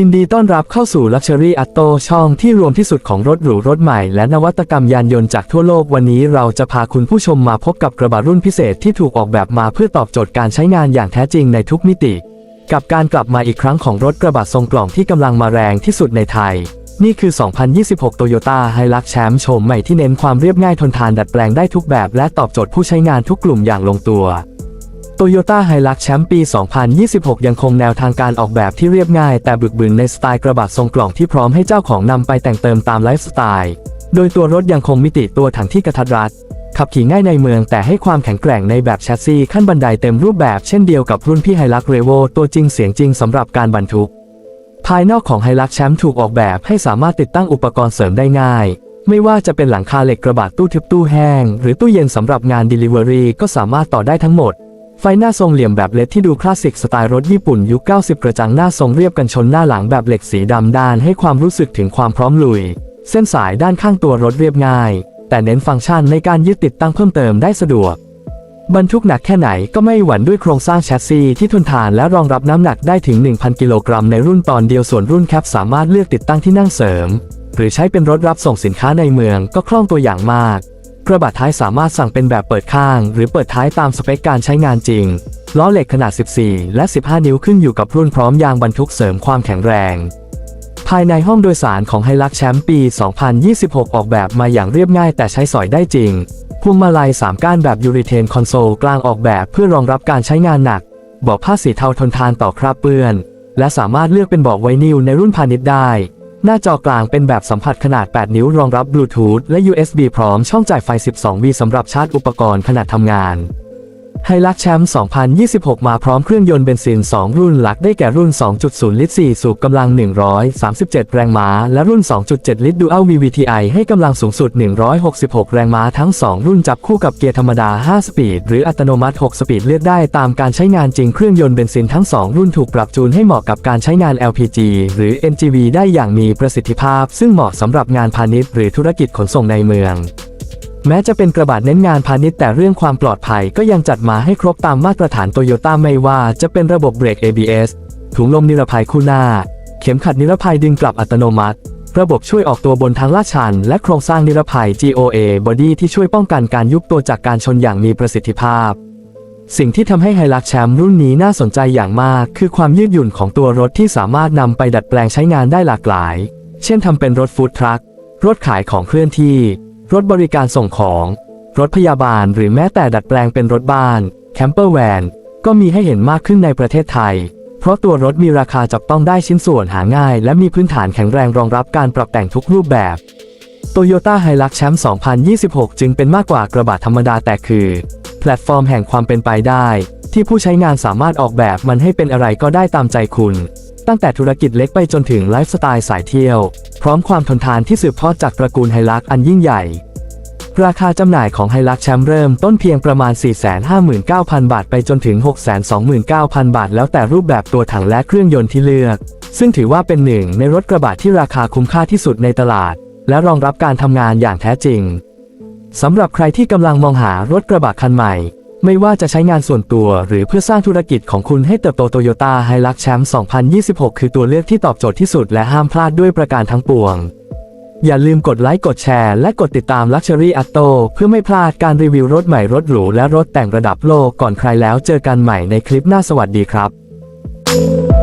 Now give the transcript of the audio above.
ยินดีต้อนรับเข้าสู่ Luxury Auto ช่องที่รวมที่สุดของรถหรูรถใหม่และนวัตกรรมยานยนต์จากทั่วโลกวันนี้เราจะพาคุณผู้ชมมาพบกับกระบะรุ่นพิเศษที่ถูกออกแบบมาเพื่อตอบโจทย์การใช้งานอย่างแท้จริงในทุกมิติ กับการกลับมาอีกครั้งของรถกระบะทรงกล่องที่กำลังมาแรงที่สุดในไทย นี่คือ 2026 Toyota Hilux แชมป์โฉมใหม่ที่เน้นความเรียบง่ายทนทานดัดแปลงได้ทุกแบบ และตอบโจทย์ผู้ใช้งานทุกกลุ่มอย่างลงตัว โตโยต้าไฮลักแชมป์ปี 2026 ยังคงแนวทางการออกแบบที่เรียบง่าย แต่บึกบึนในสไตล์กระบะทรงกล่องที่พร้อมให้เจ้าของนำไปแต่งเติมตามไลฟ์สไตล์ โดยตัวรถยังคงมิติตัวถังที่กระทัดรัด ขับขี่ง่ายในเมืองแต่ให้ความแข็งแกร่งในแบบแชสซีขั้นบันไดเต็มรูปแบบเช่นเดียวกับรุ่นพี่ไฮลักเรโวตัวจริงเสียงจริงสำหรับการบรรทุก ภายนอกของไฮลักแชมป์ถูกออกแบบให้สามารถติดตั้งอุปกรณ์เสริมได้ง่ายไม่ว่าจะเป็นหลังคาเหล็กกระบะตู้ทึบตู้แห้ง หรือตู้เย็นสำหรับงาน Delivery ก็สามารถต่อได้ทั้งหมด ไฟหน้าทรงเหลี่ยมแบบเลดที่ดูคลาสสิกสไตล์รถญี่ปุ่นยุค 90 กระจังหน้าทรงเรียบกันชนหน้าหลังแบบเหล็กสีดำด้านให้ความรู้สึกถึงความพร้อมลุย เส้นสายด้านข้างตัวรถเรียบง่าย แต่เน้นฟังก์ชันในการยึดติดตั้งเพิ่มเติมได้สะดวก บรรทุกหนักแค่ไหนก็ไม่หวั่นด้วยโครงสร้างแชสซีที่ทนทานและรองรับน้ำหนักได้ถึง 1,000 กิโลกรัมในรุ่นตอนเดียวส่วนรุ่นแคปสามารถเลือกติดตั้งที่นั่งเสริม หรือใช้เป็นรถรับส่งสินค้าในเมืองก็คล่องตัวอย่างมาก กระบะท้ายสามารถสั่งเป็นแบบเปิดข้าง หรือเปิดท้ายตามสเปคการใช้งานจริง ล้อเหล็กขนาด 14 และ 15 นิ้วขึ้นอยู่กับรุ่นพร้อมยางบรรทุกเสริมความแข็งแรง ภายในห้องโดยสารของไฮลักแชมป์ปี 2026 ออกแบบมาอย่างเรียบง่ายแต่ใช้สอยได้จริงพวงมาลัย 3 ก้านแบบยูริเทนคอนโซลกลางออกแบบเพื่อรองรับการใช้งานหนักเบาะผ้าสีเทาทนทานต่อคราบเปื้อน และสามารถเลือกเป็นเบาะไวนิลในรุ่นพาณิชย์ได้ หน้าจอกลางเป็นแบบสัมผัสขนาด 8 นิ้วรองรับบลูทูธและ USB พร้อมช่องจ่ายไฟ 12V สำหรับชาร์จอุปกรณ์ขนาดทำงาน ไฮลักแชมป์ 2026 มาพร้อมเครื่องยนต์เบนซิน 2 รุ่นหลักได้แก่รุ่น 2.0 ลิตร 4 สูบกำลัง 137 แรงม้า และรุ่น 2.7 ลิตร Dual VVTi ให้กำลังสูงสุด 166 แรงม้าทั้ง 2 รุ่นจับคู่กับเกียร์ธรรมดา 5 สปีด หรืออัตโนมัติ 6 สปีดเลือกได้ตามการใช้งานจริงเครื่องยนต์เบนซินทั้ง 2 รุ่นถูกปรับจูนให้เหมาะกับการใช้งาน LPG หรือ NGV ได้อย่างมีประสิทธิภาพ ซึ่งเหมาะสำหรับงานพาณิชย์หรือธุรกิจขนส่งในเมือง แม้จะเป็นกระบะเน้นงานพาณิชย์แต่เรื่องความปลอดภัยก็ยังจัดมาให้ครบตามมาตรฐานโตโยต้าไม่ว่าจะเป็นระบบเบรก ABS ถุงลมนิรภัยคู่หน้า เข็มขัดนิรภัยดึงกลับอัตโนมัติ ระบบช่วยออกตัวบนทางลาดชัน และโครงสร้างนิรภัย GOA Body ที่ช่วยป้องกันการยุบตัวจากการชนอย่างมีประสิทธิภาพ สิ่งที่ทำให้ไฮลักแชมป์รุ่นนี้น่าสนใจอย่างมาก คือความยืดหยุ่นของตัวรถที่สามารถนำไปดัดแปลงใช้งานได้หลากหลาย เช่นทำเป็นรถฟู้ดทรัครถขายของเคลื่อนที่ รถบริการส่งของ รถพยาบาลหรือแม้แต่ดัดแปลงเป็นรถบ้าน แคมเปอร์แวนก็มีให้เห็นมากขึ้นในประเทศไทย เพราะตัวรถมีราคาจับต้องได้ชิ้นส่วนหาง่าย และมีพื้นฐานแข็งแรงรองรับการปรับแต่งทุกรูปแบบ Toyota Hilux แชมป์2026 จึงเป็นมากกว่ากระบะธรรมดาแต่คือ แพลตฟอร์มแห่งความเป็นไปได้ ที่ผู้ใช้งานสามารถออกแบบมันให้เป็นอะไรก็ได้ตามใจคุณ ตั้งแต่ธุรกิจเล็กไปจนถึงไลฟ์สไตล์สายเที่ยว พร้อมความทนทานที่สืบทอดจากตระกูลไฮลักอันยิ่งใหญ่ ราคาจำหน่ายของไฮลักแชมป์เริ่มต้นเพียงประมาณ 459,000 บาทไปจนถึง 629,000 บาท แล้วแต่รูปแบบตัวถังและเครื่องยนต์ที่เลือก ซึ่งถือว่าเป็นหนึ่งในรถกระบะที่ราคาคุ้มค่าที่สุดในตลาด และรองรับการทำงานอย่างแท้จริงสำหรับใครที่กำลังมองหารถกระบะคันใหม่ ไม่ว่าจะใช้งานส่วนตัวหรือเพื่อสร้างธุรกิจของคุณให้เติบโตโตโยต้าไฮลักแชมป์ 2026 คือตัวเลือกที่ตอบโจทย์ที่สุดและห้ามพลาดด้วยประการทั้งปวง อย่าลืมกดไลค์กดแชร์และกดติดตาม Luxury Auto เพื่อไม่พลาดการรีวิวรถใหม่รถหรูและรถแต่งระดับโลกก่อนใครแล้วเจอกันใหม่ในคลิปหน้าสวัสดีครับ